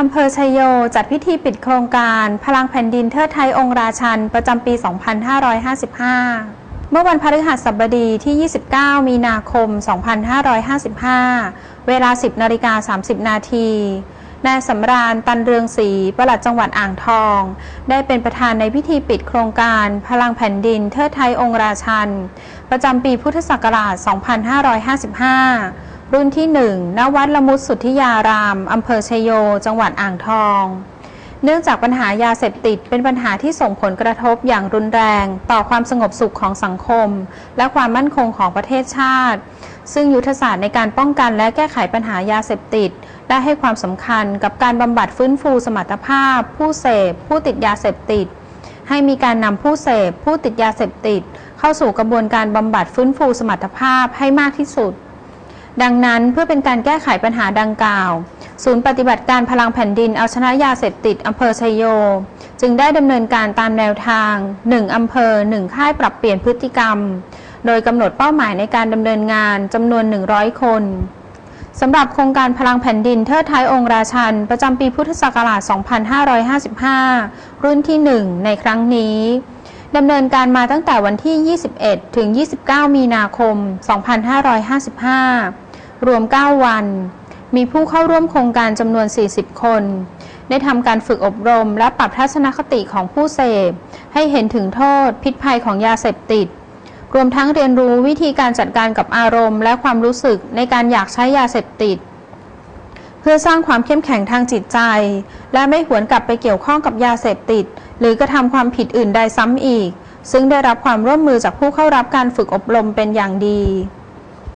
อำเภอชยโยจัดพิธีปิดโครงการ พลังแผ่นดินเทิดไทยองค์ราชัน ประจำปี 2555 เมื่อวันพฤหัสบดีที่ 29 มีนาคม 2555 เวลา 10นาฬิกา30 นาทีนายสำราญตันเรืองศรีประหลัดจังหวัดอ่างทอง ได้เป็นประธานในพิธีปิดโครงการ พลังแผ่นดินเทิดไทยองค์ราชัน ประจำปีพุทธศักราช 2555 รุ่นที่ 1 ณ วัดละมุดสุทธิยาราม อำเภอชยโย จังหวัดอ่างทอง เนื่องจากปัญหายาเสพติดเป็นปัญหาที่ส่งผลกระทบอย่างรุนแรง ต่อความสงบสุขของสังคม และความมั่นคงของประเทศชาติ ซึ่งยุทธศาสตร์ในการป้องกันและแก้ไขปัญหายาเสพติด ได้ให้ความสำคัญกับการบำบัดฟื้นฟูสมรรถภาพ ผู้เสพ ผู้ติดยาเสพติด ให้มีการนำผู้เสพ ผู้ติดยาเสพติด เข้าสู่กระบวนการบำบัดฟื้นฟูสมรรถภาพให้มากที่สุด ดังนั้นเพื่อเป็นการแก้ไขปัญหาดังกล่าว ศูนย์ปฏิบัติการพลังแผ่นดินเอาชนะยาเสพติดอำเภอชยโย จึงได้ดำเนินการตามแนวทาง 1 อำเภอ 1 ค่ายปรับเปลี่ยนพฤติกรรม โดยกำหนดเป้าหมายในการดำเนินงานจำนวน 100 คนสำหรับโครงการพลังแผ่นดินเทิดท้ายองค์ราชัน ประจำปีพุทธศักราช 2555 รุ่นที่ 1 ในครั้งนี้ดำเนินการมาตั้งแต่วันที่ 21 ถึง 29 มีนาคม 2555 รวม 9 วัน มีผู้เข้าร่วมโครงการจำนวน 40 คน ได้ทำการฝึกอบรมและปรับทัศนคติของผู้เสพ ให้เห็นถึงโทษ พิษภัยของยาเสพติด รวมทั้งเรียนรู้วิธีการจัดการกับอารมณ์ และความรู้สึกในการอยากใช้ยาเสพติด เพื่อสร้างความเข้มแข็งทางจิตใจ และไม่หวนกลับไปเกี่ยวข้องกับยาเสพติด หรือกระทำความผิดอื่นใดซ้ำอีก ซึ่งได้รับความร่วมมือจากผู้เข้ารับการฝึกอบรมเป็นอย่างดี